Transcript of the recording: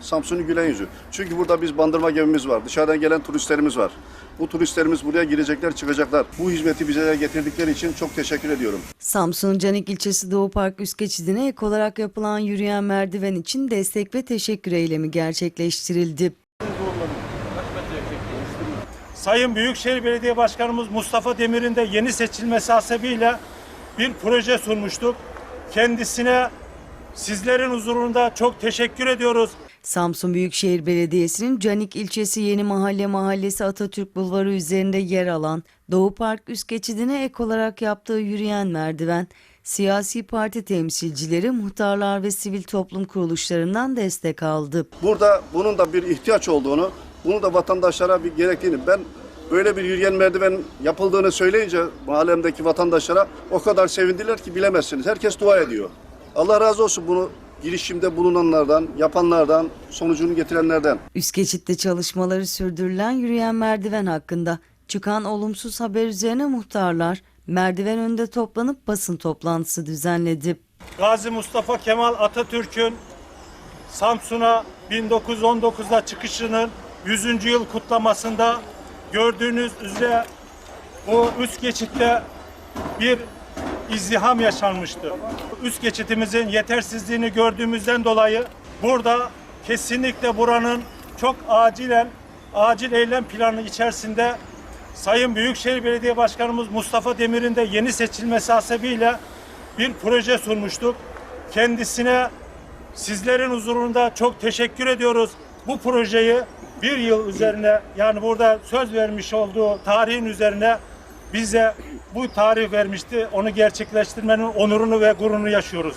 Samsun'un gülen yüzü. Çünkü burada biz bandırma gemimiz var. Dışarıdan gelen turistlerimiz var. Bu turistlerimiz buraya girecekler, çıkacaklar. Bu hizmeti bize getirdikleri için çok teşekkür ediyorum. Samsun Canik ilçesi Doğu Park üst geçidine ek olarak yapılan yürüyen merdiven için destek ve teşekkür eylemi gerçekleştirildi. Sayın Büyükşehir Belediye Başkanımız Mustafa Demir'in de yeni seçilmesi hasebiyle bir proje sunmuştuk. Kendisine sizlerin huzurunda çok teşekkür ediyoruz. Samsun Büyükşehir Belediyesi'nin Canik ilçesi Yeni Mahalle Mahallesi Atatürk Bulvarı üzerinde yer alan Doğu Park üst geçidine ek olarak yaptığı yürüyen merdiven, siyasi parti temsilcileri, muhtarlar ve sivil toplum kuruluşlarından destek aldı. Burada bunun da bir ihtiyaç olduğunu, bunu da vatandaşlara bir gerektiğini, ben böyle bir yürüyen merdiven yapıldığını söyleyince mahallemdeki vatandaşlara o kadar sevindiler ki bilemezsiniz. Herkes dua ediyor. Allah razı olsun bunu girişimde bulunanlardan, yapanlardan, sonucunu getirenlerden. Üst geçitte çalışmaları sürdürülen yürüyen merdiven hakkında çıkan olumsuz haber üzerine muhtarlar merdiven önünde toplanıp basın toplantısı düzenledi. Gazi Mustafa Kemal Atatürk'ün Samsun'a 1919'da çıkışının 100. yıl kutlamasında gördüğünüz üzere bu üst geçitte bir izdiham yaşanmıştı. Üst geçitimizin yetersizliğini gördüğümüzden dolayı burada kesinlikle buranın çok acilen acil eylem planı içerisinde Sayın Büyükşehir Belediye Başkanımız Mustafa Demir'in de yeni seçilmesi hasebiyle bir proje sunmuştuk. Kendisine sizlerin huzurunda çok teşekkür ediyoruz. Bu projeyi bir yıl üzerine yani burada söz vermiş olduğu tarihin üzerine bize bu tarih vermişti. Onu gerçekleştirmenin onurunu ve gururunu yaşıyoruz.